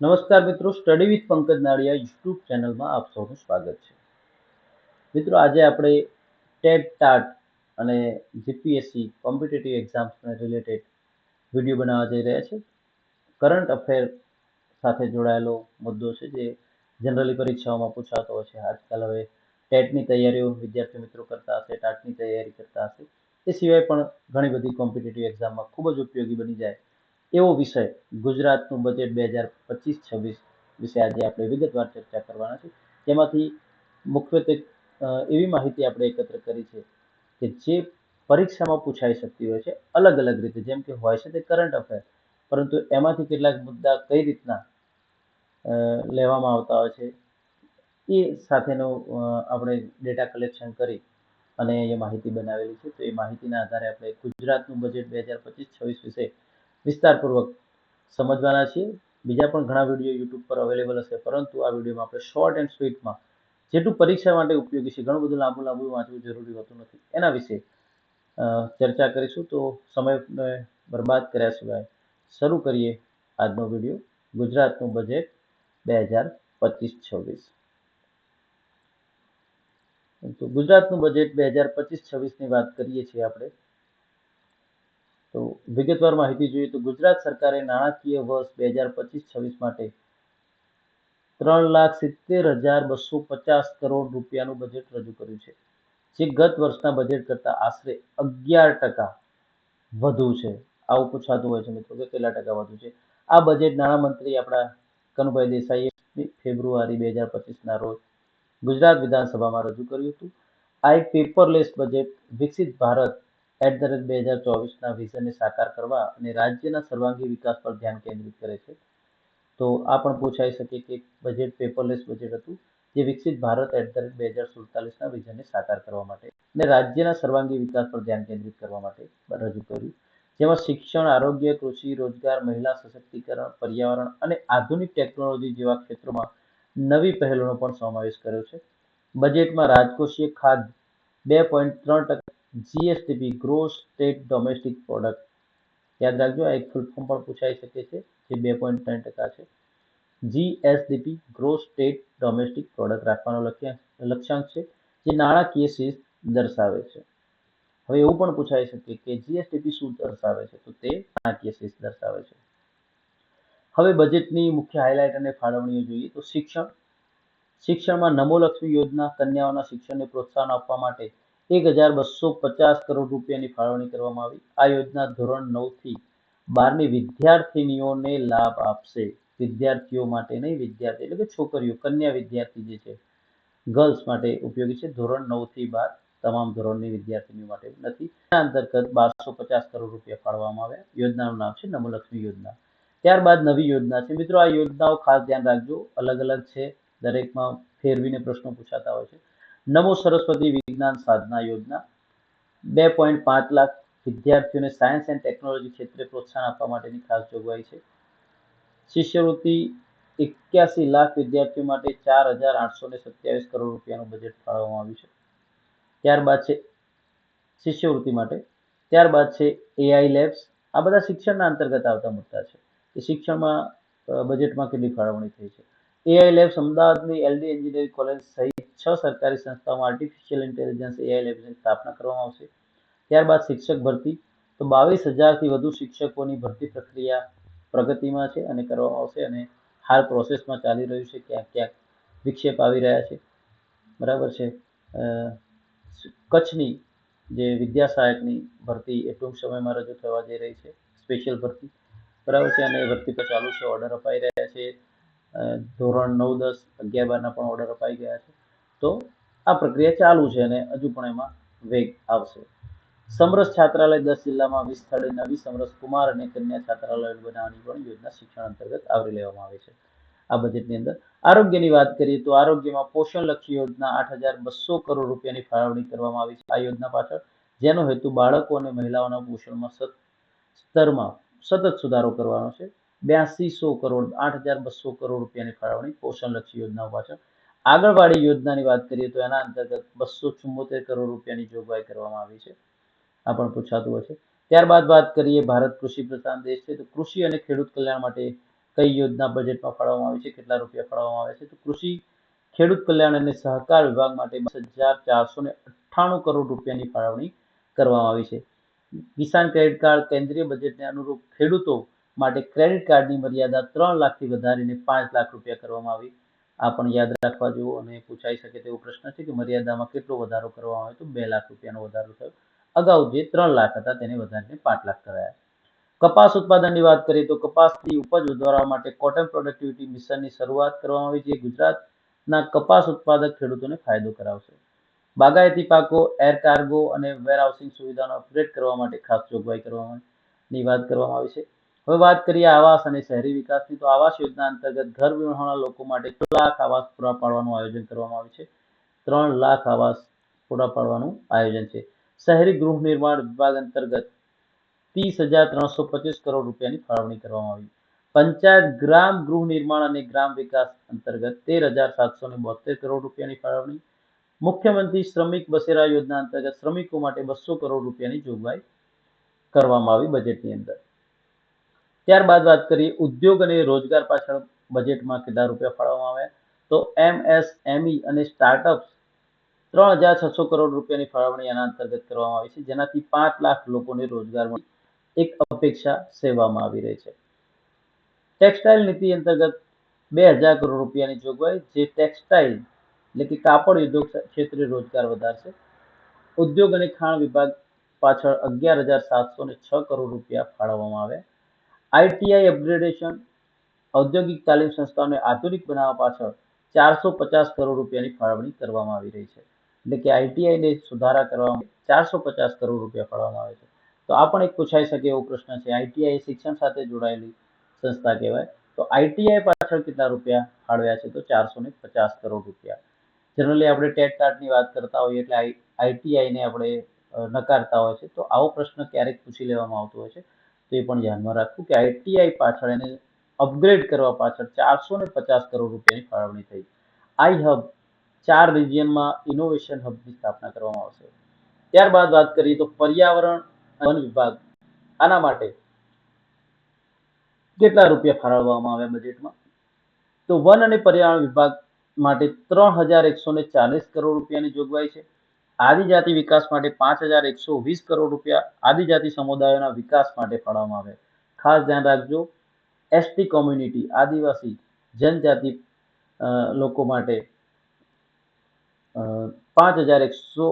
નમસ્કાર મિત્રો study with Pankaj Nadiya YouTube ચેનલમાં આપ સૌનું સ્વાગત છે. મિત્રો, આજે આપણે ટેટ ટાટ અને જીપીએસસી કોમ્પિટેટિવ એક્ઝામ્સને રિલેટેડ વીડિયો બનાવવા જઈ રહ્યા છે કરંટ અફેર સાથે જોડાયેલો મુદ્દો છે જે જનરલી પરીક્ષાઓમાં પૂછાતો હોય છે. આજકાલ હવે ટેટની તૈયારીઓ વિદ્યાર્થી મિત્રો કરતા હશે ટાટની તૈયારી કરતા હશે. એ સિવાય પણ ઘણી બધી કોમ્પિટિટિવ એક્ઝામમાં ખૂબ જ ઉપયોગી બની જાય એવો વિષય ગુજરાતનું બજેટ બે હજાર પચીસ છવ્વીસ વિશે આજે આપણે વિગતવાર ચર્ચા કરવાના છે. તેમાંથી મુખ્યત્વે એવી માહિતી આપણે એકત્ર કરી છે કે જે પરીક્ષામાં પૂછાઈ શકતી હોય છે અલગ અલગ રીતે. જેમ કે હોય છે તે કરંટ અફેર પરંતુ એમાંથી કેટલાક મુદ્દા કઈ રીતના લેવામાં આવતા હોય છે એ સાથેનો આપણે ડેટા કલેક્શન કરી અને એ માહિતી બનાવેલી છે. તો એ માહિતીના આધારે આપણે ગુજરાતનું બજેટ બે હજાર પચીસ છવ્વીસ વિશે વિસ્તારપૂર્વક સમજવાના છીએ. બીજા પણ ઘણા વીડિયો યુટ્યુબ પર અવેલેબલ હશે, પરંતુ આ વિડીયોમાં આપણે શોર્ટ એન્ડ સ્વીટમાં જેટલું પરીક્ષા માટે ઉપયોગી છે, ઘણું બધું લાંબુ લાંબુ વાંચવું જરૂરી હોતું નથી. એના વિશે ચર્ચા કરીશું. તો સમયને બરબાદ કર્યા સિવાય શરૂ કરીએ આજનો વીડિયો. ગુજરાતનું બજેટ બે હજાર પચીસ છવ્વીસ. તો ગુજરાતનું બજેટ બે હજાર પચીસ છવ્વીસની વાત કરીએ છીએ આપણે. તો વિગતવાર માહિતી જોઈએ તો ગુજરાત સરકારે નાણાકીય વર્ષ બે હજાર પચીસ છવ્વીસ માટે ત્રણ લાખ સિત્તેર હજાર બસો પચાસ કરોડ રૂપિયાનું બજેટ રજૂ કર્યું છે, જે ગત વર્ષના બજેટ કરતાં આશરે અગિયાર ટકા વધુ છે. આવું પૂછાતું હોય છે મિત્રો કે કેટલા ટકા વધુ છે? આ બજેટ નાણામંત્રી આપણા કનુભાઈ દેસાઈએ ફેબ્રુઆરી બે હજાર પચીસના રોજ ગુજરાત વિધાનસભામાં રજૂ કર્યું હતું. આ એક પેપરલેસ બજેટ વિકસિત ભારત એટ ધ રેટ બે હજાર ચોવીસના વિઝનને સાકાર કરવા અને રાજ્યના સર્વાંગી વિકાસ પર ધ્યાન કેન્દ્રિત કરે છે. તો આ પણ પૂછાઈ શકે કે બજેટ પેપરલેસ બજેટ હતું જે વિકસિત ભારત એટ ધ રેટ બે હજાર સુડતાલીસના વિઝનને સાકાર કરવા માટે અને રાજ્યના સર્વાંગી વિકાસ પર ધ્યાન કેન્દ્રિત કરવા માટે રજૂ કર્યું. જેમાં શિક્ષણ, આરોગ્ય, કૃષિ, રોજગાર, મહિલા સશક્તિકરણ, પર્યાવરણ અને આધુનિક ટેકનોલોજી જેવા ક્ષેત્રોમાં નવી પહેલોનો પણ સમાવેશ કર્યો છે. બજેટમાં રાજકોષીય ખાદ્ય બે પોઈન્ટ ત્રણ ટકા GSDP gross state domestic product યાદ રાખજો, આ એક ફૂલ પણ પૂછાઈ શકે છે, જે બે પોઈન્ટ ત્રણ ટકા છે. GSDP gross state domestic product રાખવાનો લક્ષ્યાંક છે, જે નાણાકીય શિસ્ત દર્શાવે છે. હવે એવું પણ પૂછાઈ શકે કે જીએસટીપી શું દર્શાવે છે, તો તે નાણાકીય શિસ્ત દર્શાવે છે. હવે બજેટની મુખ્ય હાઇલાઇટ અને ફાળવણીઓ જોઈએ, તો શિક્ષણ. શિક્ષણમાં નમોલક્ષ્મી યોજના કન્યાઓના શિક્ષણને પ્રોત્સાહન આપવા માટે એક હજાર બસો પચાસ કરોડ રૂપિયાની ફાળવણી કરવામાં આવી. આ યોજના ધોરણ નવથી બારની વિદ્યાર્થીનીઓને લાભ આપશે. વિદ્યાર્થીઓ માટે નહીં, વિદ્યાર્થી એટલે કે છોકરીઓ, કન્યા વિદ્યાર્થી જે છે, ગર્લ્સ માટે ઉપયોગી છે. ધોરણ નવથી બાર તમામ ધોરણની વિદ્યાર્થીનીઓ માટે નથી. આ અંતર્ગત બારસો પચાસ કરોડ રૂપિયા ફાળવવામાં આવ્યા. યોજનાનું નામ છે નમોલક્ષ્મી યોજના. ત્યારબાદ નવી યોજના છે. મિત્રો, આ યોજનાઓ ખાસ ધ્યાન રાખજો. અલગ અલગ છે. દરેકમાં ફેરવીને પ્રશ્નો પૂછાતા હોય છે. નમો સરસ્વતી વિજ્ઞાન સાધના યોજના, બે પોઈન્ટ પાંચ લાખ વિદ્યાર્થીઓને સાયન્સ એન્ડ ટેકનોલોજી ક્ષેત્રે પ્રોત્સાહન આપવા માટેની ખાસ જોગવાઈ છે. શિષ્યવૃત્તિ એક્યાસી લાખ વિદ્યાર્થીઓ માટે ચાર હજાર આઠસો ને સત્યાવીસ કરોડ રૂપિયાનું બજેટ ફાળવવામાં આવ્યું છે. ત્યારબાદ છે શિષ્યવૃત્તિ માટે. ત્યારબાદ છે એઆઈ લેબ્સ આ બધા શિક્ષણના અંતર્ગત આવતા મુદ્દા છે કે શિક્ષણમાં બજેટમાં કેટલી ફાળવણી થઈ છે. એઆઈ લેબ્સ અમદાવાદની એલડી એન્જિનિયરિંગ કોલેજ સહિત છ સરકારી સંસ્થાઓમાં આર્ટિફિશિયલ ઇન્ટેલિજન્સ એઆઈ લેબની સ્થાપના કરવામાં આવશે. ત્યારબાદ શિક્ષક ભરતી. તો બાવીસ હજારથી વધુ શિક્ષકોની ભરતી પ્રક્રિયા પ્રગતિમાં છે અને કરવામાં આવશે અને હાલ પ્રોસેસમાં ચાલી રહ્યું છે ક્યાંક ક્યાંક વિક્ષેપ આવી રહ્યા છે. બરાબર છે? કચ્છની જે વિદ્યા સહાયકની ભરતી એ ટૂંક સમયમાં રજૂ થવા જઈ રહી છે. સ્પેશિયલ ભરતી. બરાબર છે? અને એ ભરતી પર ચાલુ છે. ઓર્ડર અપાઈ રહ્યા છે. ધોરણ નવ દસ અગિયાર બારના પણ ઓર્ડર અપાઈ ગયા છે. તો આ પ્રક્રિયા ચાલુ છે અને હજુ પણ એમાં વેગ આવશે. સમરસ છાત્રાલય દસ જિલ્લામાં વીસ સ્થળે નવી સમરસ કુમાર અને કન્યા છાત્રાલય બનાવવાની પણ યોજના શિક્ષણ અંતર્ગત આવરી લેવામાં આવે છે. આ બજેટની અંદર આરોગ્યની વાત કરીએ તો આરોગ્યમાં પોષણલક્ષી યોજના આઠ હજાર બસો કરોડ રૂપિયાની ફાળવણી કરવામાં આવી છે. આ યોજના પાછળ જેનો હેતુ બાળકો અને મહિલાઓના પોષણમાં સત, સ્તરમાં સતત સુધારો કરવાનો છે. બ્યાસી સો કરોડ, આઠ હજાર બસો કરોડ રૂપિયાની ફાળવણી પોષણલક્ષી યોજનાઓ પાછળ આગળવાળી યોજનાની વાત કરીએ તો એના અંતર્ગત બસો ચુમ્મોતેર કરોડ રૂપિયાની જોગવાઈ કરવામાં આવી છે. આ પણ પૂછાતું હશે ત્યારબાદ વાત કરીએ ભારત કૃષિ પ્રધાન દેશ છે, તો કૃષિ અને ખેડૂત કલ્યાણ માટે કઈ યોજના બજેટમાં ફાળવવામાં આવી છે? કેટલા રૂપિયા ફાળવવામાં આવે છે? તો કૃષિ, ખેડૂત કલ્યાણ અને સહકાર વિભાગ માટે બસ હજાર ચારસો ને અઠ્ઠાણું કરોડ રૂપિયાની ફાળવણી કરવામાં આવી છે. કિસાન ક્રેડિટ કાર્ડ કેન્દ્રીય બજેટને અનુરૂપ ખેડૂતો માટે ક્રેડિટ કાર્ડની મર્યાદા ત્રણ લાખથી વધારીને પાંચ લાખ રૂપિયા કરવામાં આવી આ પણ યાદ રાખવા જેવો અને પૂછાઈ શકે તેવો પ્રશ્ન છે કે મર્યાદામાં કેટલો વધારો કરવામાં આવે તો બે લાખ રૂપિયાનો વધારો થયો. અગાઉ જે ત્રણ લાખ હતા તેને વધારીને પાંચ લાખ કરાયા. કપાસ ઉત્પાદનની વાત કરીએ તો કપાસની ઉપજ વધારવા માટે કોટન પ્રોડક્ટિવિટી મિશનની શરૂઆત કરવામાં આવી છે. ગુજરાતના કપાસ ઉત્પાદક ખેડૂતોને ફાયદો કરાવશે. બાગાયતી પાકો એર કાર્ગો અને વેરહાઉસિંગ સુવિધાનો અપગ્રેડ કરવા માટે ખાસ જોગવાઈ કરવાની વાત કરવામાં આવી છે. હવે વાત કરીએ આવાસ અને શહેરી વિકાસની. તો આવાસ યોજના અંતર્ગત ઘર વિહોણા લોકો માટે ત્રણ લાખ આવાસ પૂરા પાડવાનું આયોજન કરવામાં આવ્યું છે. ત્રણ લાખ આવાસ પૂરા પાડવાનું આયોજન છે. શહેરી ગૃહ નિર્માણ વિભાગ અંતર્ગત ત્રીસ હજાર ત્રણસો પચીસ કરોડ રૂપિયાની ફાળવણી કરવામાં આવી. પંચાયત ગ્રામ ગૃહ નિર્માણ અને ગ્રામ વિકાસ અંતર્ગત તેર હજાર સાતસો ને બોતેર કરોડ રૂપિયાની ફાળવણી. મુખ્યમંત્રી શ્રમિક બસેરા યોજના અંતર્ગત શ્રમિકો માટે બસો કરોડ રૂપિયાની જોગવાઈ કરવામાં આવી બજેટની અંદર. ત્યારબાદ વાત કરીએ ઉદ્યોગ અને રોજગાર પાછળ બજેટમાં કેટલા રૂપિયા ફાળવવામાં આવ્યા? તો એમએસએમઈ અને સ્ટાર્ટઅપ્સ ત્રણ હજાર છસો કરોડ રૂપિયાની ફાળવણી આના અંતર્ગત કરવામાં આવી છે, જેનાથી પાંચ લાખ લોકોને રોજગાર એક અપેક્ષા સેવામાં આવી રહી છે. ટેક્સટાઇલ નીતિ અંતર્ગત બે હજાર કરોડ રૂપિયાની જોગવાઈ, જે ટેક્સટાઇલ એટલે કે કાપડ ઉદ્યોગ ક્ષેત્રે રોજગાર વધારશે. ઉદ્યોગ અને ખાણ વિભાગ પાછળ અગિયાર હજાર સાતસો ને છ કરોડ રૂપિયા ફાળવવામાં આવ્યા. આઈટીઆઈ અપગ્રેડેશન ઔદ્યોગિક તાલીમ સંસ્થાઓને આધુનિક બનાવવા પાછળ ચારસો પચાસ કરોડ રૂપિયાની ફાળવણી કરવામાં આવી રહી છે. એટલે કે આઈટીઆઈને સુધારા કરવામાં ચારસો પચાસ કરોડ રૂપિયા ફાળવવામાં આવે છે. તો આ પણ એક પૂછાઈ શકે એવો પ્રશ્ન છે. આઈટીઆઈ શિક્ષણ સાથે જોડાયેલી સંસ્થા કહેવાય. તો આઈટીઆઈ પાછળ કેટલા રૂપિયા ફાળવ્યા છે? તો ચારસો ને પચાસ કરોડ રૂપિયા. જનરલી આપણે ટેટ ટાટની વાત કરતા હોઈએ એટલે આઈટીઆઈને આપણે નકારતા હોય છે. તો આવો પ્રશ્ન ક્યારેક પૂછી લેવામાં આવતો હોય છે. તો પણ ધ્યાનમાં રાખવું કે આઈટીઆઈ પાછળ એને અપગ્રેડ કરવા પાછળ ચારસો ને પચાસ કરોડ રૂપિયાની ફાળવણી થઈ. આઈ હબ ચાર રિજિયનમાં ઇનોવેશન હબની સ્થાપના કરવામાં આવશે. ત્યારબાદ વાત કરીએ તો પર્યાવરણ વન વિભાગ. આના માટે કેટલા રૂપિયા ફાળવવામાં આવ્યા બજેટમાં તો વન અને પર્યાવરણ વિભાગ માટે ત્રણ હજાર એકસો ને ચાલીસ કરોડ રૂપિયાની જોગવાઈ છે. આદિજાતિ વિકાસ માટે પાંચ હજાર એકસો વીસ કરોડ રૂપિયા આદિજાતિ સમુદાયોના વિકાસ માટે ફાળવવામાં આવે. ખાસ ધ્યાન રાખજો, એસટી કોમ્યુનિટી, આદિવાસી, જનજાતિ લોકો માટે પાંચ હજાર એકસો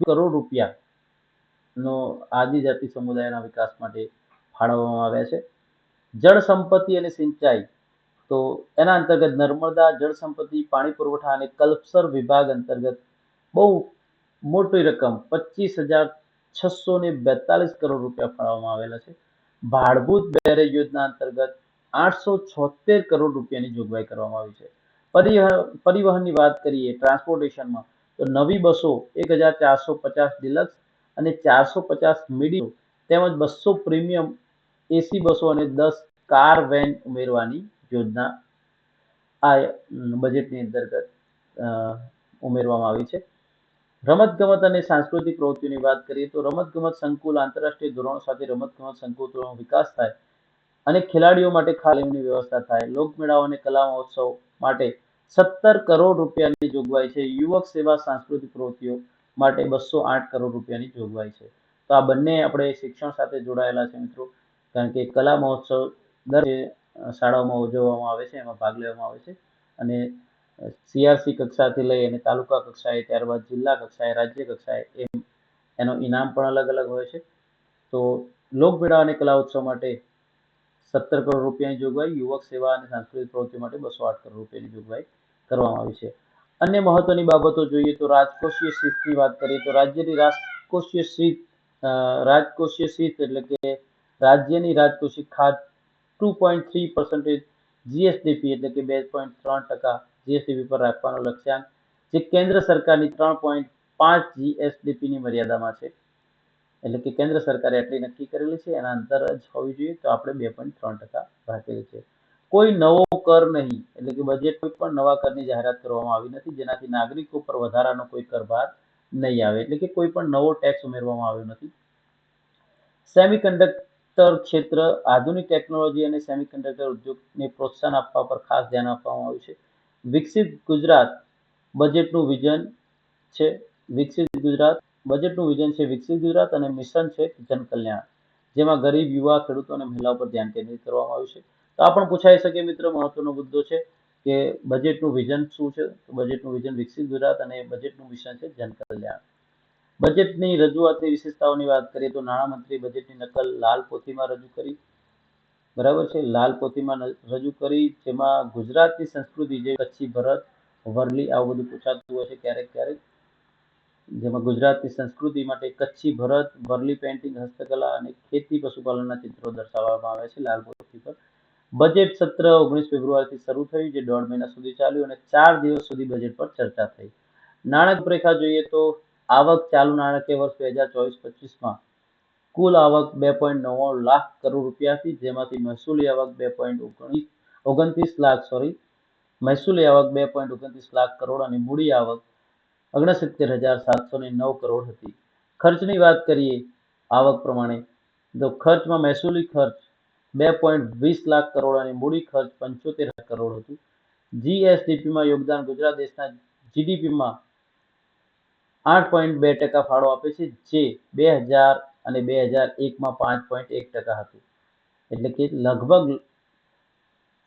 કરોડ રૂપિયાનો આદિજાતિ સમુદાયના વિકાસ માટે ફાળવવામાં આવ્યા છે. જળ સંપત્તિ અને સિંચાઈ, તો એના અંતર્ગત નર્મદા જળ સંપત્તિ, પાણી પુરવઠા અને કલ્પસર વિભાગ અંતર્ગત બહુ મોટી રકમ પચીસ હજાર છસો ને બેતાલીસ કરોડ રૂપિયા ફાળવવામાં આવેલા છે. ભાડભૂત બેરેજ યોજના અંતર્ગત આઠસો છોતેર કરોડ રૂપિયાની જોગવાઈ કરવામાં આવી છે. પરિવહન, પરિવહનની વાત કરીએ ટ્રાન્સપોર્ટેશનમાં, તો નવી બસો એક હજાર ચારસો પચાસ ડિલક્સ અને ચારસો પચાસ મીડિયમ તેમજ બસો પ્રીમિયમ એસી બસો અને દસ કાર વેન ઉમેરવાની યોજના આ બજેટની અંતર્ગત ઉમેરવામાં આવી છે. રમતગમત અને સાંસ્કૃતિક પ્રવૃત્તિઓની વાત કરીએ તો રમતગમત સંકુલ આંતરરાષ્ટ્રીય ધોરણો સાથે રમતગમત સંકુલનો વિકાસ થાય અને ખેલાડીઓ માટે ખાલીમની વ્યવસ્થા થાય. લોકમેળાઓ અને કલા મહોત્સવ માટે સત્તર કરોડ રૂપિયાની જોગવાઈ છે. યુવક સેવા સાંસ્કૃતિક પ્રવૃત્તિઓ માટે બસો આઠ કરોડ રૂપિયાની જોગવાઈ છે. તો આ બંને આપણે શિક્ષણ સાથે જોડાયેલા છે મિત્રો. કારણ કે કલા મહોત્સવ દર શાળાઓમાં ઉજવવામાં આવે છે, એમાં ભાગ લેવામાં આવે છે અને સીઆરસી કક્ષાથી લઈ અને તાલુકા કક્ષાએ, ત્યારબાદ જિલ્લા કક્ષાએ, રાજ્ય કક્ષાએ એમ એનો ઇનામ પણ અલગ અલગ હોય છે. તો લોકમેળા અને કલા ઉત્સવ માટે સત્તર કરોડ રૂપિયાની જોગવાઈ, યુવક સેવા અને સાંસ્કૃતિક પ્રવૃત્તિ માટે બસો આઠ કરોડ રૂપિયાની જોગવાઈ કરવામાં આવી છે. અન્ય મહત્વની બાબતો જોઈએ તો રાજકોષીય સીટની વાત કરીએ તો રાજ્યની રાજકોષીય સીટ રાજકોષીય સીટ એટલે કે રાજ્યની રાજકોષીય ખાત two point three percentage GSDP એટલે કે બે પોઈન્ટ ત્રણ ટકા જીએસડીપી પર રાખવાનો લક્ષ્યાંક, જે કેન્દ્ર સરકારની ત્રણ પોઈન્ટ પાંચ જીએસડીપીની મર્યાદામાં છે. એટલે કે કેન્દ્ર સરકારે આટલી નક્કી કરેલી છે, એના અંતર જ હોવી જોઈએ, તો આપણે બે પોઈન્ટ ત્રણ ટકા રાખેલી છે. કોઈ નવો કર નહીં, એટલે કે બજેટ કોઈ પણ નવા કરની જાહેરાત કરવામાં આવી નથી, જેનાથી નાગરિકો પર વધારાનો કોઈ કરભાર નહીં આવે, એટલે કે કોઈ પણ નવો ટેક્સ ઉમેરવામાં આવ્યો નથી. સેમિકન્ડક્ટર ક્ષેત્ર આધુનિક ટેકનોલોજી અને સેમિકન્ડક્ટર ઉદ્યોગને પ્રોત્સાહન આપવા પર ખાસ ધ્યાન આપવામાં આવ્યું છે. વિકસિત ગુજરાત બજેટનું વિઝન છે. વિકસિત ગુજરાત બજેટનું વિઝન છે વિકસિત ગુજરાત અને મિશન છે જનકલ્યાણ, જેમાં ગરીબ, યુવા, ખેડૂતો અને મહિલાઓ પર ધ્યાન કેન્દ્રિત કરવામાં આવ્યું છે. તો આ પણ પૂછાઈ શકે મિત્રો, મહત્વનો મુદ્દો છે કે બજેટનું વિઝન શું છે? બજેટનું વિઝન વિકસિત ગુજરાત અને બજેટનું મિશન છે જનકલ્યાણ. બજેટની રજૂઆતની વિશેષતાઓની વાત કરીએ તો નાણામંત્રી બજેટની નકલ લાલ પોથીમાં રજૂ કરી. બરાબર છે? લાલ પોથીમાં રજૂ કરી જેમાં ગુજરાતની સંસ્કૃતિ જે કચ્છી, ભરત, વરલી આવું બધું પૂછાતું હોય છે ક્યારેક ક્યારેક, જેમાં ગુજરાતની સંસ્કૃતિ માટે કચ્છી, ભરત, વરલી પેઇન્ટિંગ હસ્તકલા અને ખેતી પશુપાલનના ચિત્રો દર્શાવવામાં આવે છે લાલ પોથી પર. બજેટ સત્ર ઓગણીસ ફેબ્રુઆરીથી શરૂ થયું જે દોઢ મહિના સુધી ચાલ્યું અને ચાર દિવસ સુધી બજેટ પર ચર્ચા થઈ. નાણાં રૂપરેખા જોઈએ તો આવક ચાલુ નાણાકીય વર્ષ બે હજાર ચોવીસ પચીસમાં કુલ આવક બે પોઈન્ટ નવ્વાણું લાખ કરોડ રૂપિયા જેમાંથી મહેસૂલી આવક બે પોઈન્ટ ઓગણીસ, ઓગણત્રીસ લાખ સોરી મહેસૂલી આવક બે પોઈન્ટ ઓગણત્રીસ લાખ કરોડ અને મૂડી આવક ઓગણસિત્તેર હજાર સાતસો ને નવ કરોડ હતી. ખર્ચની વાત કરીએ, આવક પ્રમાણે, તો ખર્ચમાં મહેસૂલી ખર્ચ બે પોઈન્ટ વીસ લાખ કરોડ અને મૂડી ખર્ચ પંચોતેર કરોડ હતું. જીએસડીપીમાં યોગદાન ગુજરાત દેશના જીડીપીમાં આઠ પોઈન્ટ બે ટકા ફાળો આપે છે, જે બે હજાર અને બે હજાર એકમાં પાંચ પોઈન્ટ એક ટકા હતું. એટલે કે લગભગ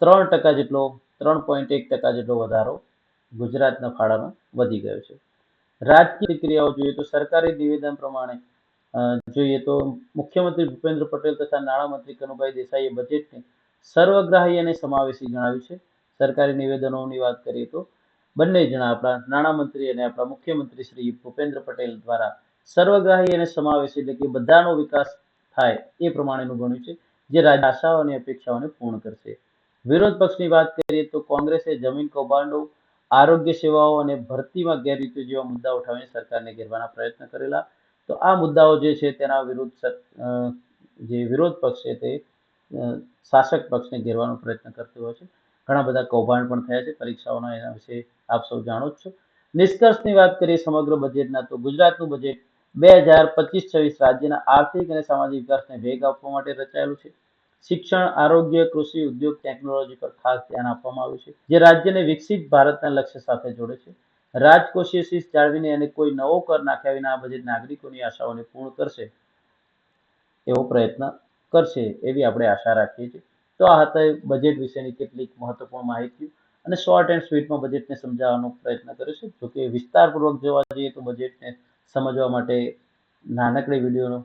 ત્રણ ટકા જેટલો, ત્રણ પોઈન્ટ એક ટકા જેટલો વધારો ગુજરાતના ફાળામાં વધી ગયો છે. રાજકીય ક્રિયાઓ જોઈએ તો સરકારી નિવેદન પ્રમાણે જોઈએ તો મુખ્યમંત્રી ભૂપેન્દ્ર પટેલ તથા નાણામંત્રી કનુભાઈ દેસાઈએ બજેટને સર્વગ્રાહી અને સમાવેશી ગણાવ્યું છે. સરકારી નિવેદનોની વાત કરીએ તો બંને જણા આપણા નાણામંત્રી અને આપણા મુખ્યમંત્રી શ્રી ભૂપેન્દ્ર પટેલ દ્વારા સર્વગ્રાહી અને સમાવેશ એટલે કે બધાનો વિકાસ થાય એ પ્રમાણેનું ગણ્યું છે, જે રાજ્ય આશાઓ અને અપેક્ષાઓને પૂર્ણ કરશે. વિરોધ પક્ષની વાત કરીએ તો કોંગ્રેસે જમીન કૌભાંડો, આરોગ્ય સેવાઓ અને ભરતીમાં ગેરરીતિ જેવા મુદ્દા ઉઠાવીને સરકારને ઘેરવાના પ્રયત્ન કરેલા. તો આ મુદ્દાઓ જે છે તેના વિરુદ્ધ જે વિરોધ પક્ષ છે તે શાસક પક્ષને ઘેરવાનો પ્રયત્ન કરતો હોય છે. ઘણા બધા કૌભાંડ પણ થયા છે, પરીક્ષાઓના એના વિશે આપ સૌ જાણો જ છો. નિષ્કર્ષની વાત કરીએ સમગ્ર બજેટના, તો ગુજરાતનું બજેટ બે હજાર પચીસ છવ્વીસ રાજ્યના આર્થિક અને સામાજિક વિકાસને વેગ આપવા માટે રચાયેલું છે. શિક્ષણ, આરોગ્ય, કૃષિ, ઉદ્યોગ, ટેકનોલોજી પર ખાસ ધ્યાન આપવામાં આવ્યું છે, જે રાજ્યને વિકસિત ભારતના લક્ષ્ય સાથે જોડે છે. રાજકોષીય શિસ્ત જાળવીને અને કોઈ નવો કર નાખ્યા વિના આ બજેટ નાગરિકોની આશાઓને પૂર્ણ કરશે એવો પ્રયત્ન કરશે એવી આપણે આશા રાખીએ છીએ. તો આ હતા બજેટ વિશેની કેટલીક મહત્વપૂર્ણ માહિતી અને શોર્ટ એન્ડ સ્વીટમાં બજેટને સમજાવવાનો પ્રયત્ન કર્યો છે. જોકે વિસ્તારપૂર્વક જોવા જઈએ તો બજેટને સમજવા માટે નાનકડી વીડિયો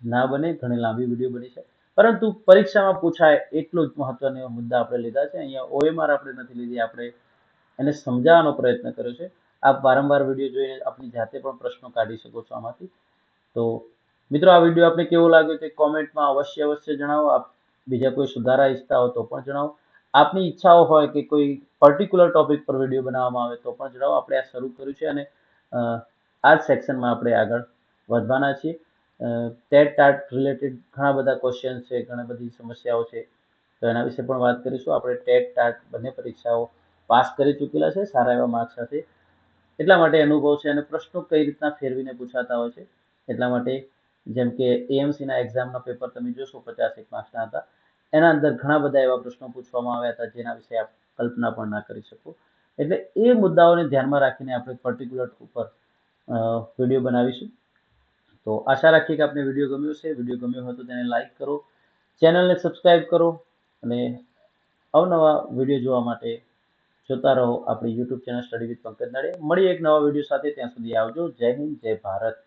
ના બને, ઘણી લાંબી વીડિયો બની છે. પરંતુ પરીક્ષામાં પૂછાય એટલું જ મહત્વના મુદ્દા આપણે લીધા છે. અહીંયા ઓએમઆર આપણે નથી લીધી, આપણે એને સમજાવવાનો પ્રયત્ન કર્યો છે. આપ વારંવાર વીડિયો જોઈને આપની જાતે પણ પ્રશ્નો કાઢી શકો છો આમાંથી. તો મિત્રો, આ વીડિયો આપને કેવો લાગ્યો તે કોમેન્ટમાં અવશ્ય અવશ્ય જણાવો. આપ બીજા કોઈ સુધારા ઈચ્છતા હો તો પણ જણાવો. આપની ઈચ્છાઓ હોય કે કોઈ પર્ટિક્યુલર ટોપિક પર વીડિયો બનાવવામાં આવે તો પણ જણાવો. આપણે આ શરૂ કર્યું છે અને આ સેક્શનમાં આપણે આગળ વધવાના છીએ. ટેટ ટાટ રિલેટેડ ઘણા બધા ક્વેશ્ચન છે, ઘણી બધી સમસ્યાઓ છે. તો એના વિશે પણ વાત કરીશું. આપણે ટેટ ટાટ બંને પરીક્ષાઓ પાસ કરી ચૂકેલા છે, સારા એવા માર્ક્સ સાથે. એટલા માટે અનુભવ છે અને પ્રશ્નો કઈ રીતના ફેરવીને પૂછાતા હોય છે. એટલા માટે જેમ કે એએમસીના એક્ઝામના પેપર તમે જોશો, પચાસ એક માર્ક્સના હતા. એના અંદર ઘણા બધા એવા પ્રશ્નો પૂછવામાં આવ્યા હતા, જેના વિશે આપ કલ્પના પણ ના કરી શકો. એટલે એ મુદ્દાઓને ધ્યાનમાં રાખીને આપણે પર્ટિક્યુલર ઉપર વીડિયો બનાવીશું. તો આશા રાખીએ કે આપને વીડિયો ગમ્યો છે વીડિયો ગમ્યો હોય તો તેને લાઈક કરો. ચેનલને સબસ્ક્રાઇબ કરો અને અવનવા વીડિયો જોવા માટે જોતા રહો આપણી YouTube channel study with Pankaj Nade મળીએ એક નવા વીડિયો સાથે. ત્યાં સુધી આવજો. જય હિન્દ, જય ભારત.